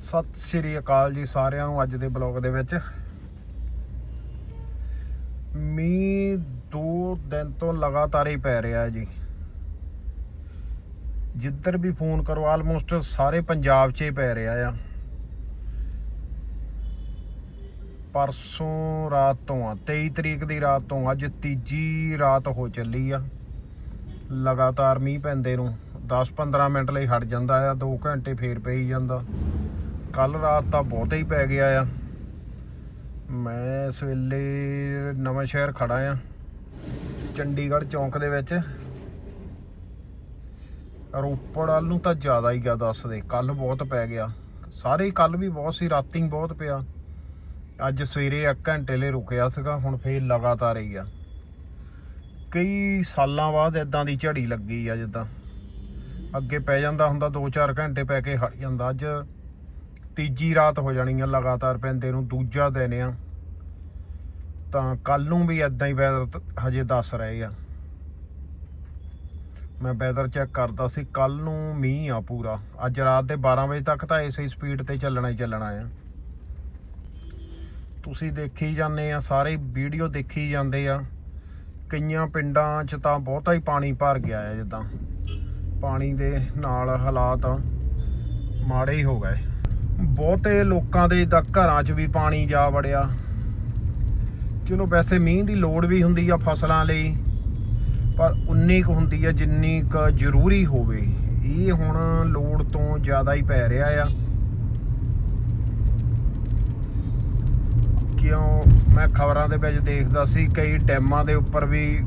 ਸਤਿ ਸ਼੍ਰੀ ਅਕਾਲ ਜੀ ਸਾਰਿਆਂ ਨੂੰ ਅੱਜ ਦੇ ਬਲੌਗ ਦੇ ਵਿੱਚ। ਮੀਂਹ ਦੋ ਦਿਨ ਤੋਂ ਲਗਾਤਾਰ ਹੀ ਪੈ ਰਿਹਾ ਹੈ ਜੀ। ਜਿੱਧਰ ਵੀ ਫੋਨ ਕਰੋ ਆਲਮੋਸਟ ਸਾਰੇ ਪੰਜਾਬ 'ਚ ਹੀ ਪੈ ਰਿਹਾ ਆ। ਪਰਸੋਂ ਰਾਤ ਤੋਂ ਆ 23 ਤਰੀਕ ਦੀ ਰਾਤ ਤੋਂ ਅੱਜ ਤੀਜੀ ਰਾਤ ਹੋ ਚੱਲੀ ਆ। ਲਗਾਤਾਰ ਮੀਂਹ ਪੈਂਦੇ ਨੂੰ 10-15 ਮਿੰਟ ਲਈ ਹਟ ਜਾਂਦਾ ਆ 2 ਘੰਟੇ ਫੇਰ ਪਈ ਜਾਂਦਾ। ਕੱਲ ਰਾਤ ਤਾਂ ਬਹੁਤ ਹੀ ਪੈ ਗਿਆ ਆ। ਮੈਂ ਇਸ ਵੇਲੇ ਨਵਾਂ ਸ਼ਹਿਰ ਖੜਾ ਆ, ਚੰਡੀਗੜ੍ਹ ਚੌਂਕ ਦੇ ਵਿੱਚ। ਰੋਪੜ ਵਾਲ ਨੂੰ ਤਾਂ ਜ਼ਿਆਦਾ ਹੀ ਗਿਆ ਦੱਸਦੇ ਕੱਲ ਬਹੁਤ ਪੈ ਗਿਆ। ਸਾਰੇ ਕੱਲ ਵੀ ਬਹੁਤ ਸੀ, ਰਾਤੀ ਬਹੁਤ ਪਿਆ। ਅੱਜ ਸਵੇਰੇ 1 ਘੰਟੇ ਲਈ ਰੁਕਿਆ ਸੀਗਾ, ਹੁਣ ਫੇਰ ਲਗਾਤਾਰ ਹੀ ਆ। ਕਈ ਸਾਲਾਂ ਬਾਅਦ ਇਦਾਂ ਦੀ ਝੜੀ ਲੱਗੀ ਆ, ਜਿੱਦਾਂ। ਅੱਗੇ ਪੈ ਜਾਂਦਾ ਹੁੰਦਾ 2-4 ਘੰਟੇ ਪੈ ਕੇ ਹਟ ਜਾਂਦਾ। ਅੱਜ ਤੀਜੀ ਰਾਤ ਹੋ ਜਾਣੀ ਆ ਲਗਾਤਾਰ ਪੈਂਦੇ ਨੂੰ ਦੂਜਾ ਦਿਨ ਆ। ਤਾਂ ਕੱਲ ਨੂੰ ਵੀ ਇਦਾਂ ਹੀ ਵੈਦਰ ਹਜੇ ਦੱਸ ਰਹੇ ਆ। ਮੈਂ ਵੈਦਰ ਚੈੱਕ ਕਰਦਾ ਸੀ ਕੱਲ ਨੂੰ ਮੀਂਹ ਆ ਪੂਰਾ। ਅੱਜ ਰਾਤ ਦੇ 12 ਵਜੇ ਤੱਕ ਤਾਂ ਇਸੇ ਸਪੀਡ ਤੇ ਚੱਲਣਾ ਹੀ ਚੱਲਣਾ ਆ। ਤੁਸੀਂ ਦੇਖੀ ਜਾਂਦੇ ਆ, ਸਾਰੇ ਵੀਡੀਓ ਦੇਖੀ ਜਾਂਦੇ ਆ। ਕਈਆਂ ਪਿੰਡਾਂ 'ਚ ਤਾਂ ਬਹੁਤਾ ਹੀ ਪਾਣੀ ਭਰ ਗਿਆ ਹੈ ਜਿੱਦਾਂ। ਪਾਣੀ ਦੇ ਨਾਲ ਹਾਲਾਤ ਮਾੜੇ ਹੀ ਹੋ ਗਏ। ਬਹੁਤੇ ਲੋਕਾਂ ਦੇ ਤਾਂ ਘਰਾਂ 'ਚ ਵੀ ਪਾਣੀ ਜਾ ਵੜਿਆ। ਚਲੋ ਵੈਸੇ ਮੀਂਹ ਦੀ ਲੋੜ ਵੀ ਹੁੰਦੀ ਆ ਫਸਲਾਂ ਲਈ, ਪਰ ਉਨੀ ਕੁ ਹੁੰਦੀ ਆ ਜਿੰਨੀ ਕੁ ਜ਼ਰੂਰੀ ਹੋਵੇ। ਇਹ ਹੁਣ ਲੋੜ ਤੋਂ ਜ਼ਿਆਦਾ ਹੀ ਪੈ ਰਿਹਾ ਆ। ਕਿਉਂ? ਮੈਂ ਖਬਰਾਂ ਦੇ ਵਿੱਚ ਦੇਖਦਾ ਸੀ, ਕਈ ਡੈਮਾਂ ਦੇ ਉੱਪਰ ਵੀ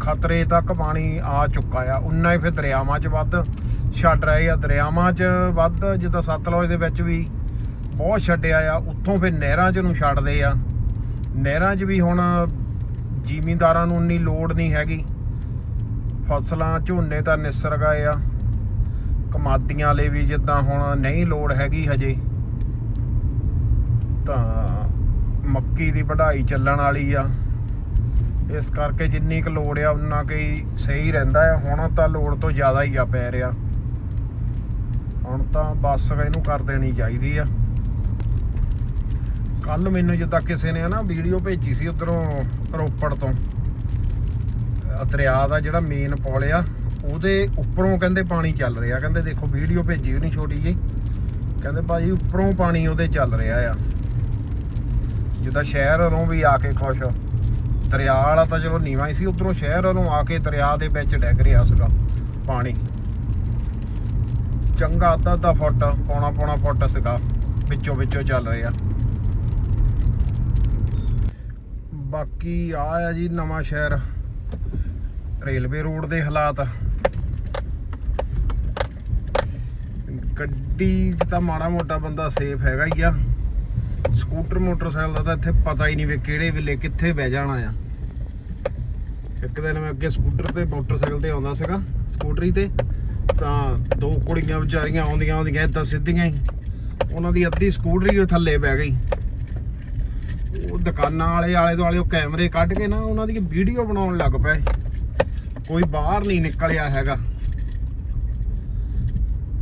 ਖਤਰੇ ਤੱਕ ਪਾਣੀ ਆ ਚੁੱਕਾ ਆ। ਉਨਾ ਹੀ ਫਿਰ ਦਰਿਆਵਾਂ 'ਚ ਵੱਧ ਛੱਡ ਰਹੇ ਆ। ਦਰਿਆਵਾਂ 'ਚ ਵੱਧ ਜਿੱਦਾਂ ਸਤਲੁਜ ਦੇ ਵਿੱਚ ਵੀ ਬਹੁਤ ਛੱਡਿਆ ਆ। ਉੱਥੋਂ ਫਿਰ ਨਹਿਰਾਂ 'ਚ ਨੂੰ ਛੱਡਦੇ ਆ। ਨਹਿਰਾਂ 'ਚ ਵੀ ਹੁਣ ਜ਼ਿਮੀਂਦਾਰਾਂ ਨੂੰ ਉਨੀ ਲੋੜ ਨਹੀਂ ਹੈਗੀ। ਫਸਲਾਂ ਝੋਨੇ ਤਾਂ ਨਿਸਰ ਗਏ ਆ। ਕਮਾਦੀਆਂ ਲਈ ਵੀ ਜਿੱਦਾਂ ਹੁਣ ਨਹੀਂ ਲੋੜ ਹੈਗੀ ਹਜੇ। ਤਾਂ ਮੱਕੀ ਦੀ ਵਢਾਈ ਚੱਲਣ ਵਾਲੀ ਆ। ਇਸ ਕਰਕੇ ਜਿੰਨੀ ਕੁ ਲੋੜ ਆ, ਉਨਾ ਕਈ ਸਹੀ ਰਹਿੰਦਾ ਆ। ਹੁਣ ਤਾਂ ਲੋੜ ਤੋਂ ਜ਼ਿਆਦਾ ਹੀ ਆ ਪੈ ਰਿਹਾ। ਹੁਣ ਤਾਂ ਬੱਸ ਇਹਨੂੰ ਕਰ ਦੇਣੀ ਚਾਹੀਦੀ ਆ। ਕੱਲ ਮੈਨੂੰ ਜਿੱਦਾਂ ਕਿਸੇ ਨੇ ਨਾ ਵੀਡੀਓ ਭੇਜੀ ਸੀ ਉਧਰੋਂ ਰੋਪੜ ਤੋਂ। ਦਰਿਆ ਦਾ ਜਿਹੜਾ ਮੇਨ ਪੁਲ ਆ, ਉਹਦੇ ਉੱਪਰੋਂ ਕਹਿੰਦੇ ਪਾਣੀ ਚੱਲ ਰਿਹਾ। ਕਹਿੰਦੇ ਦੇਖੋ ਵੀਡੀਓ ਭੇਜੀ ਉਹਨੇ ਛੋਟੀ ਜਿਹੀ। ਕਹਿੰਦੇ ਭਾਜੀ ਉੱਪਰੋਂ ਪਾਣੀ ਉਹਦੇ ਚੱਲ ਰਿਹਾ ਆ। ਜਿੱਦਾਂ ਸ਼ਹਿਰ ਵੱਲੋਂ ਵੀ ਆ ਕੇ ਖੁਸ਼ ਦਰਿਆ ਵਾਲਾ ਤਾਂ ਚਲੋ ਨੀਵਾਂ ਹੀ ਸੀ, ਉਧਰੋਂ ਸ਼ਹਿਰ ਵੱਲੋਂ ਆ ਕੇ ਦਰਿਆ ਦੇ ਵਿੱਚ ਡਿੱਗ ਰਿਹਾ ਸੀਗਾ ਪਾਣੀ। ਚੰਗਾ ਅੱਧਾ ਅੱਧਾ ਫੁੱਟ, ਪੌਣਾ ਪੌਣਾ ਫੁੱਟ ਸੀਗਾ, ਵਿੱਚੋਂ ਵਿੱਚੋਂ ਚੱਲ ਰਿਹਾ। ਬਾਕੀ ਆ ਆ ਜੀ ਨਵਾਂ ਸ਼ਹਿਰ, ਰੇਲਵੇ ਰੋਡ ਦੇ ਹਾਲਾਤ। ਗੱਡੀ 'ਚ ਤਾਂ ਮਾੜਾ ਮੋਟਾ ਬੰਦਾ ਸੇਫ ਹੈਗਾ ਹੀ ਆ। ਸਕੂਟਰ ਮੋਟਰਸਾਈਕਲ ਦਾ ਤਾਂ ਇੱਥੇ ਪਤਾ ਹੀ ਨਹੀਂ ਵੀ ਕਿਹੜੇ ਵੇਲੇ ਕਿੱਥੇ ਬਹਿ ਜਾਣਾ ਆ। ਇੱਕ ਦਿਨ ਮੈਂ ਅੱਗੇ ਸਕੂਟਰ ਤੇ, ਮੋਟਰਸਾਈਕਲ ਤੇ ਆਉਂਦਾ ਸੀਗਾ, ਸਕੂਟਰੀ ਤੇ, ਤਾਂ ਦੋ ਕੁੜੀਆਂ ਵਿਚਾਰੀਆਂ ਆਉਂਦੀਆਂ ਆਉਂਦੀਆਂ ਏਦਾਂ ਸਿੱਧੀਆਂ ਹੀ। ਉਹਨਾਂ ਦੀ ਅੱਧੀ ਸਕੂਟਰੀ ਉਹ ਥੱਲੇ ਬਹਿ ਗਈ। ਉਹ ਦੁਕਾਨਾਂ ਵਾਲੇ, ਆਲੇ ਦੁਆਲੇ ਉਹ ਕੈਮਰੇ ਕੱਢ ਕੇ ਨਾ ਉਹਨਾਂ ਦੀ ਵੀਡੀਓ ਬਣਾਉਣ ਲੱਗ ਪਏ। ਕੋਈ ਬਾਹਰ ਨਹੀਂ ਨਿਕਲਿਆ ਹੈਗਾ।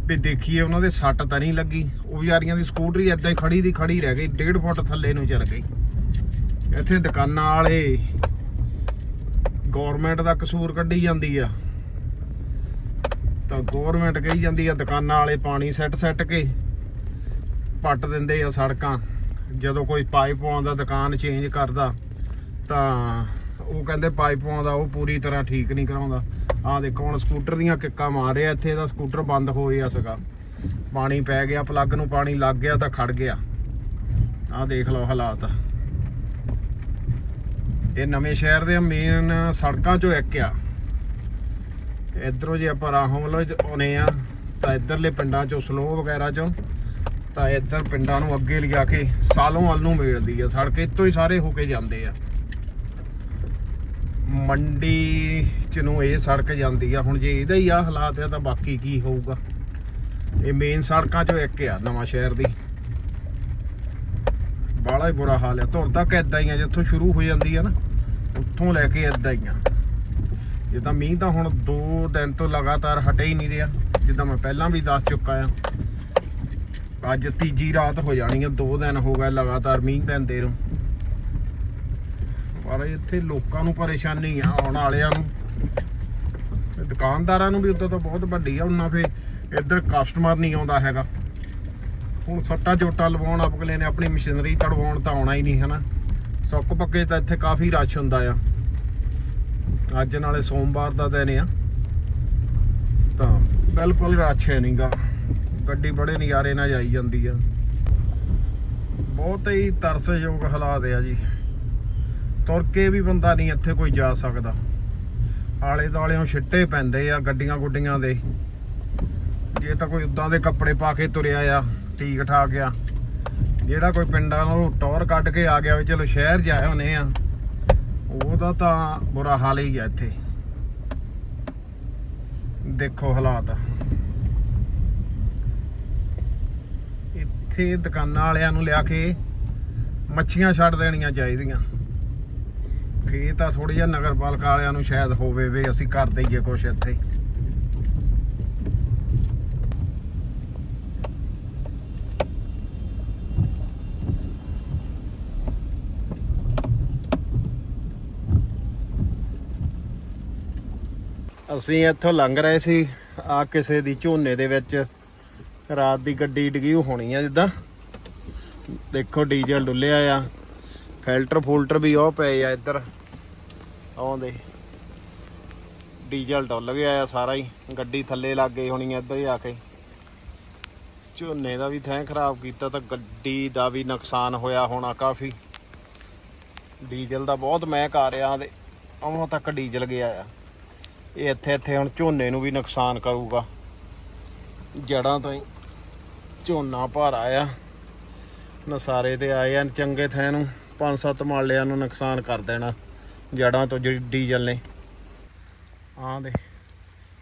ਵੀ ਦੇਖੀਏ, ਉਹਨਾਂ ਦੇ ਸੱਟ ਤਾਂ ਨਹੀਂ ਲੱਗੀ। ਉਹ ਵਿਚਾਰੀਆਂ ਦੀ ਸਕੂਟਰੀ ਏਦਾਂ ਹੀ ਖੜੀ ਦੀ ਖੜੀ ਰਹਿ ਗਈ 1.5 ਫੁੱਟ ਥੱਲੇ ਨੂੰ ਚਲ ਗਈ। ਇੱਥੇ ਦੁਕਾਨਾਂ ਵਾਲੇ ਗਵਰਨਮੈਂਟ ਦਾ ਕਸੂਰ ਕੱਢੀ ਜਾਂਦੀ ਆ। ਤਾਂ ਗਵਰਨਮੈਂਟ ਕਹੀ ਜਾਂਦੀ ਆ, ਦੁਕਾਨਾਂ ਵਾਲੇ ਪਾਣੀ ਸੈੱਟ ਸੈੱਟ ਕੇ ਪੱਟ ਦਿੰਦੇ ਆ ਸੜਕਾਂ। ਜਦੋਂ ਕੋਈ ਪਾਈਪ ਆਉਂਦਾ, ਦੁਕਾਨ ਚੇਂਜ ਕਰਦਾ, ਤਾਂ ਉਹ ਕਹਿੰਦੇ ਪਾਈਪ ਪਾਉਂਦਾ ਉਹ ਪੂਰੀ ਤਰ੍ਹਾਂ ਠੀਕ ਨਹੀਂ ਕਰਾਉਂਦਾ। ਆਹ ਦੇਖੋ, ਹੁਣ ਸਕੂਟਰ ਦੀਆਂ ਕਿੱਕਾਂ ਮਾਰ ਰਿਹਾ, ਇੱਥੇ ਦਾ ਸਕੂਟਰ ਬੰਦ ਹੋ ਗਿਆ ਸੀਗਾ। ਪਾਣੀ ਪੈ ਗਿਆ, ਪਲੱਗ ਨੂੰ ਪਾਣੀ ਲੱਗ ਗਿਆ ਤਾਂ ਖੜ ਗਿਆ। ਆਹ ਦੇਖ ਲਓ ਹਾਲਾਤ। ਇਹ ਨਵੇਂ ਸ਼ਹਿਰ ਦੇ ਮੇਨ ਸੜਕਾਂ ਚੋਂ ਇੱਕ ਆ। ਇਧਰੋਂ ਜੇ ਆਪਾਂ ਰਾਹੋਂ ਵੱਲੋਂ ਆਉਨੇ ਆ, ਤਾਂ ਇਧਰਲੇ ਪਿੰਡਾਂ ਚੋਂ ਸਲੋ ਵਗੈਰਾ ਚੋਂ, ਤਾਂ ਇੱਧਰ ਪਿੰਡਾਂ ਨੂੰ ਅੱਗੇ ਲਿਆ ਕੇ ਸਾਲੋਂ ਵੱਲ ਨੂੰ ਮਿਲਦੀ ਆ। ਸੜਕ ਇੱਥੋਂ ਹੀ ਸਾਰੇ ਹੋ ਕੇ ਜਾਂਦੇ ਆ। ਮੰਡੀ ਚ ਨੂੰ ਇਹ ਸੜਕ ਜਾਂਦੀ ਆ, ਹੁਣ ਜੇ ਇਹਦਾ ਹੀ ਆ ਹਾਲਾਤ ਆ ਤਾਂ ਬਾਕੀ ਕੀ ਹੋਊਗਾ? ਇਹ ਮੇਨ ਸੜਕਾਂ ਚੋਂ ਇੱਕ ਆ ਨਵਾਂ ਸ਼ਹਿਰ ਦੀ। ਬਾਲਾ ਹੀ ਬੁਰਾ ਹਾਲ ਆ। ਧੁਰ ਤੱਕ ਇਦਾਂ ਹੀ ਆ, ਜਿੱਥੋਂ ਸ਼ੁਰੂ ਹੋ ਜਾਂਦੀ ਆ ਨਾ, ਉੱਥੋਂ ਲੈ ਕੇ ਇਦਾਂ ਹੀ ਆ। ਜਿੱਦਾਂ ਮੀਂਹ ਤਾਂ ਹੁਣ 2 ਦਿਨ ਤੋਂ ਲਗਾਤਾਰ ਹਟੇ ਹੀ ਨਹੀਂ ਰਿਹਾ, ਜਿੱਦਾਂ ਮੈਂ ਪਹਿਲਾਂ ਵੀ ਦੱਸ ਚੁੱਕਾ ਆ। ਅੱਜ ਤੀਜੀ ਰਾਤ ਹੋ ਜਾਣੀ ਆ, ਦੋ ਦਿਨ ਹੋ ਗਏ ਲਗਾਤਾਰ ਮੀਂਹ ਪੈਂਦੇ ਨੂੰ। ਪਰ ਇੱਥੇ ਲੋਕਾਂ ਨੂੰ ਪਰੇਸ਼ਾਨੀ ਆ, ਆਉਣ ਵਾਲਿਆਂ ਨੂੰ। ਤੇ ਦੁਕਾਨਦਾਰਾਂ ਨੂੰ ਵੀ ਉਦੋਂ ਤਾਂ ਬਹੁਤ ਵੱਡੀ ਆ, ਉਹਨਾਂ ਫੇ ਇੱਧਰ ਕਸਟਮਰ ਨਹੀਂ ਆਉਂਦਾ ਹੈਗਾ। ਹੁਣ ਸੱਟਾ ਜੋਟਾ ਲਵਾਉਣ ਅਗਲੇ ਨੇ ਆਪਣੀ ਮਸ਼ੀਨਰੀ ਤੜਵਾਉਣ ਤਾਂ ਆਉਣਾ ਹੀ ਨਹੀਂ, ਹਨਾ? ਸੁੱਕ ਪੱਕੇ ਤਾਂ ਇੱਥੇ ਕਾਫੀ ਰਸ਼ ਹੁੰਦਾ ਆ। ਅੱਜ ਨਾਲੇ ਸੋਮਵਾਰ ਦਾ ਦਿਨ ਆ। ਤਾਂ ਬਿਲਕੁਲ ਰਸ਼ ਹੈ ਨਹੀਂਗਾ ਗੱਡੀ ਬੜੇ ਨਜ਼ਾਰੇ ਨਾਲ ਜਾਈ ਜਾਂਦੀ ਆ। ਬਹੁਤ ਹੀ ਤਰਸਯੋਗ ਹਾਲਾਤ ਆ ਜੀ। ਤੁਰ ਕੇ ਵੀ ਬੰਦਾ ਨਹੀਂ ਇੱਥੇ ਕੋਈ ਜਾ ਸਕਦਾ। ਆਲੇ ਦਾਲਿਓਂ ਛਿੱਟੇ ਪੈਂਦੇ ਆ ਗੱਡੀਆਂ ਗੁੱਡੀਆਂ ਦੇ। ਜੇ ਤਾਂ ਕੋਈ ਉਦਾਂ ਦੇ ਕੱਪੜੇ ਪਾ ਕੇ ਤੁਰਿਆ ਆ ਠੀਕ ਠਾਕ ਆ ਜਿਹੜਾ ਕੋਈ ਪਿੰਡਾਂ ਨੂੰ ਟੌਰ ਕੱਢ ਕੇ ਆ ਗਿਆ ਵੀ ਚਲੋ ਸ਼ਹਿਰ ਜਾਏ ਹੋਨੇ ਆ, ਉਹਦਾ ਤਾਂ ਬੁਰਾ ਹਾਲ ਹੀ ਆ ਇੱਥੇ। ਦੇਖੋ ਹਾਲਾਤ। ਇੱਥੇ ਦੁਕਾਨਾਂ ਵਾਲਿਆਂ ਨੂੰ ਲਿਆ ਕੇ ਮੱਛੀਆਂ ਛੱਡ ਦੇਣੀਆਂ ਚਾਹੀਦੀਆਂ। ਫੇਰ ਤਾਂ ਥੋੜੀ ਜਿਹਾ ਨਗਰ ਪਾਲਿਕਾ ਵਾਲਿਆਂ ਨੂੰ ਸ਼ਾਇਦ ਹੋਵੇ ਵੀ ਅਸੀਂ ਕਰ ਦਈਏ ਕੁਛ ਇੱਥੇ। ਅਸੀਂ ਇੱਥੋਂ ਲੰਘ ਰਹੇ ਸੀ ਆ ਕਿਸੇ ਦੀ ਝੋਨੇ ਦੇ ਵਿੱਚ। ਰਾਤ ਦੀ ਗੱਡੀ ਡਿੱਗੀ ਹੋਣੀ ਆ ਜਿੱਦਾਂ। ਦੇਖੋ ਡੀਜ਼ਲ ਡੁੱਲਿਆ ਆ। ਫਿਲਟਰ ਫੁਲਟਰ ਵੀ ਉਹ ਪਏ ਆ ਇੱਧਰ। ਆਉਂਦੇ ਡੀਜ਼ਲ ਡੁੱਲ ਗਿਆ ਆ ਸਾਰਾ ਹੀ, ਗੱਡੀ ਥੱਲੇ ਲੱਗ ਗਈ ਹੋਣੀ ਆ ਇੱਧਰ ਹੀ ਆ ਕੇ। ਝੋਨੇ ਦਾ ਵੀ ਥੈਂ ਖਰਾਬ ਕੀਤਾ ਤਾਂ ਗੱਡੀ ਦਾ ਵੀ ਨੁਕਸਾਨ ਹੋਇਆ ਹੋਣਾ ਕਾਫੀ। ਡੀਜ਼ਲ ਦਾ ਬਹੁਤ ਮਹਿਕ ਆ ਰਿਹਾ ਤੇ ਆਉਂ ਤੱਕ ਡੀਜ਼ਲ ਗਿਆ ਆ। ਇਹ ਇੱਥੇ ਇੱਥੇ ਹੁਣ ਝੋਨੇ ਨੂੰ ਵੀ ਨੁਕਸਾਨ ਕਰੂਗਾ। ਜੜਾਂ ਤੋਂ ਹੀ ਝੋਨਾ ਭਾਰਾ ਆ ਨਸਾਰੇ ਤੇ ਆਏ ਆ, ਚੰਗੇ ਥੈਂ ਨੂੰ, ਪੰਜ ਸੱਤ ਮਾਲਿਆਂ ਨੂੰ ਨੁਕਸਾਨ ਕਰ ਦੇਣਾ। ਜੜਾਂ ਤੋਂ ਜਿਹੜੀ ਡੀਜ਼ਲ ਨੇ। ਆਹ ਦੇ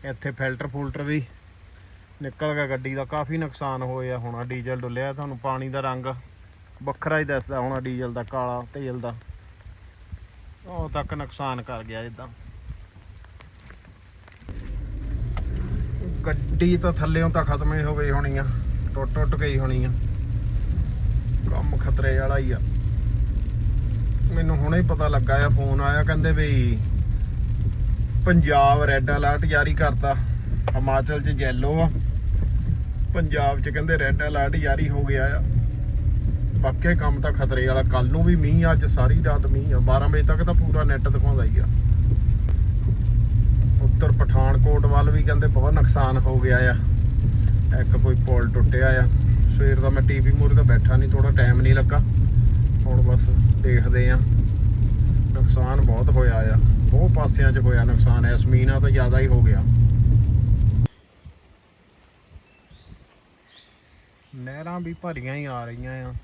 ਇੱਥੇ ਫਿਲਟਰ ਫੁਲਟਰ ਵੀ ਨਿਕਲ ਗਿਆ ਗੱਡੀ ਦਾ। ਕਾਫੀ ਨੁਕਸਾਨ ਹੋਇਆ ਹੋਣਾ ਡੀਜ਼ਲ ਡੁੱਲਿਆ, ਤੁਹਾਨੂੰ ਪਾਣੀ ਦਾ ਰੰਗ ਵੱਖਰਾ ਹੀ ਦੱਸਦਾ ਹੋਣਾ ਡੀਜ਼ਲ ਦਾ, ਕਾਲਾ ਤੇਲ ਦਾ। ਉਹ ਤੱਕ ਨੁਕਸਾਨ ਕਰ ਗਿਆ ਜਿੱਦਾਂ। ਗੱਡੀ ਤਾਂ ਥੱਲੇੋਂ ਤਾਂ ਖਤਮ ਹੀ ਹੋ ਗਈ ਹੋਣੀ ਆ ਟੁੱਟ ਟੁੱਟ ਗਈ ਹੋਣੀ ਆ। ਕੰਮ ਖਤਰੇ ਵਾਲਾ ਹੀ ਆ। ਮੈਨੂੰ ਹੁਣੇ ਹੀ ਪਤਾ ਲੱਗਾ ਆ ਫੋਨ ਆਇਆ ਕਹਿੰਦੇ ਵੀ ਪੰਜਾਬ ਰੈੱਡ ਅਲਰਟ ਜਾਰੀ ਕਰਤਾ। ਹਿਮਾਚਲ 'ਚ ਯੈਲੋ ਆ। ਪੰਜਾਬ 'ਚ ਕਹਿੰਦੇ ਰੈੱਡ ਅਲਰਟ ਜਾਰੀ ਹੋ ਗਿਆ ਆ। ਪੱਕੇ ਕੰਮ ਤਾਂ ਖਤਰੇ ਵਾਲਾ ਕੱਲ ਨੂੰ ਵੀ ਮੀਂਹ ਆ, ਅੱਜ ਸਾਰੀ ਰਾਤ ਮੀਂਹ ਆ। 12 ਵਜੇ ਤੱਕ ਤਾਂ ਪੂਰਾ ਨੈੱਟ ਦਿਖਾਉਂਦਾ ਹੀ ਆ। ਉੱਤਰ ਪਠਾਨਕੋਟ ਵੱਲ ਵੀ ਕਹਿੰਦੇ ਬਹੁਤ ਨੁਕਸਾਨ ਹੋ ਗਿਆ ਆ। ਇੱਕ ਕੋਈ ਪੁਲ ਟੁੱਟਿਆ ਆ। ਸਵੇਰ ਦਾ ਮੈਂ ਟੀਵੀ ਮੂਹਰੇ ਤਾਂ ਬੈਠਾ ਨਹੀਂ ਥੋੜਾ ਟਾਈਮ ਨਹੀਂ ਲੱਗਾ। ਹੁਣ ਬਸ ਦੇਖਦੇ ਆ। ਨੁਕਸਾਨ ਬਹੁਤ ਹੋਇਆ ਆ। ਬਹੁਤ ਪਾਸਿਆਂ 'ਚ ਹੋਇਆ ਨੁਕਸਾਨ ਇਸ ਐਸਮੀਨਾ ਤਾਂ ਜ਼ਿਆਦਾ ਹੀ ਹੋ ਗਿਆ। ਨਹਿਰਾਂ ਵੀ ਭਰੀਆਂ ਹੀ ਆ ਰਹੀਆਂ ਆ।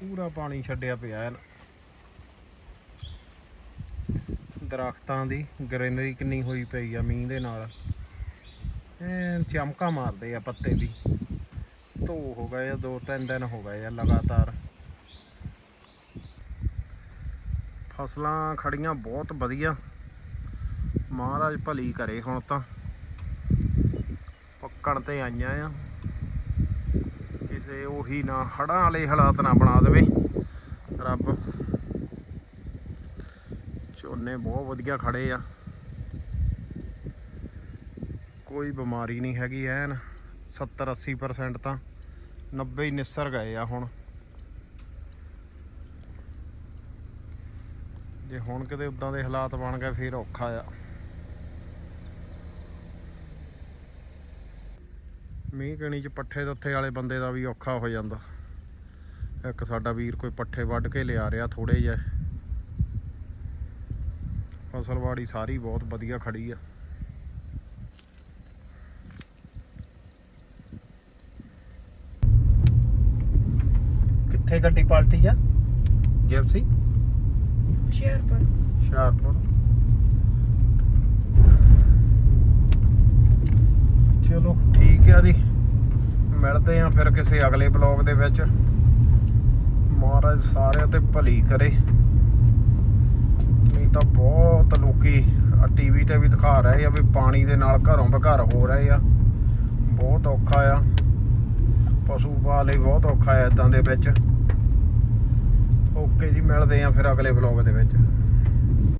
ਪੂਰਾ ਪਾਣੀ ਛੱਡਿਆ ਪਿਆ ਹੈ ਦਰਖਤਾਂ ਦੀ ਗ੍ਰੀਨਰੀ ਕਿੰਨੀ ਹੋਈ ਪਈ ਆ ਮੀਂਹ ਦੇ ਨਾਲ। ਐਨ ਚਮਕਾ ਮਾਰਦੇ ਆ ਪੱਤੇ ਦੀ ਧੋ ਹੋ ਗਏ ਆ, ਦੋ ਤਿੰਨ ਦਿਨ ਹੋ ਗਏ ਆ ਲਗਾਤਾਰ। ਫਸਲਾਂ ਖੜੀਆਂ ਬਹੁਤ ਵਧੀਆ। ਮਹਾਰਾਜ ਭਲੀ ਕਰੇ ਹੁਣ ਤਾਂ। ਪੱਕਣ ਤੇ ਆਈਆਂ ਆ। ਕਿਸੇ ਉਹੀ ਨਾ ਹੜਾਂ ਵਾਲੇ ਹਾਲਾਤ ਨਾ ਬਣਾ ਦੇਵੇ। ਰੱਬ। ਝੋਨੇ ਬਹੁਤ ਵਧੀਆ ਖੜੇ ਆ। ਕੋਈ ਬਿਮਾਰੀ ਨਹੀਂ ਹੈਗੀ ਐਨ। 70 80% ਤਾਂ 90 ਨਿਸਰ ਗਏ ਆ ਹੁਣ। ਜੇ ਹੁਣ ਕਿਤੇ ਉਦਾਂ ਦੇ ਹਾਲਾਤ ਬਣ ਗਏ, ਫੇਰ ਔਖਾ ਆ। ਮੀਂਹ ਕਣੀ ਚ ਪੱਠੇ ਦੱਥੇ ਵਾਲੇ ਬੰਦੇ ਦਾ ਵੀ ਔਖਾ ਹੋ ਜਾਂਦਾ। ਇੱਕ ਸਾਡਾ ਵੀਰ ਕੋਈ ਪੱਠੇ ਵੱਢ ਕੇ ਲਿਆ ਰਿਹਾ ਥੋੜੇ ਜਿਹੇ। ਫਸਲਵਾੜੀ ਸਾਰੀ ਬਹੁਤ ਵਧੀਆ ਖੜੀ ਆ। ਕਿੱਥੇ ਗੱਡੀ ਪਲਟੀ ਆ? ਜਿਪਸੀ? ਹੁਸ਼ਿਆਰਪੁਰ ਹੁਸ਼ਿਆਰਪੁਰ ਚਲੋ, ਠੀਕ ਆ ਜੀ। ਮਿਲਦੇ ਆ ਫਿਰ ਕਿਸੇ ਅਗਲੇ ਬਲੌਗ ਦੇ ਵਿੱਚ। ਮਹਾਰਾਜ ਸਾਰਿਆਂ ਤੇ ਭਲੀ ਕਰੇ। ਨਹੀਂ ਤਾਂ ਬਹੁਤ ਲੋਕੀ ਟੀਵੀ ਤੇ ਵੀ ਦਿਖਾ ਰਹੇ ਆ ਵੀ ਪਾਣੀ ਦੇ ਨਾਲ ਘਰੋਂ ਬਘਰ ਹੋ ਰਹੇ ਆ। ਬਹੁਤ ਔਖਾ ਆ। ਪਸ਼ੂ ਪਾਲੇ ਬਹੁਤ ਔਖਾ ਆ ਇਦਾਂ ਦੇ ਵਿੱਚ। ਓਕੇ ਜੀ ਮਿਲਦੇ ਆ ਫਿਰ ਅਗਲੇ ਵਲੌਗ ਦੇ ਵਿੱਚ।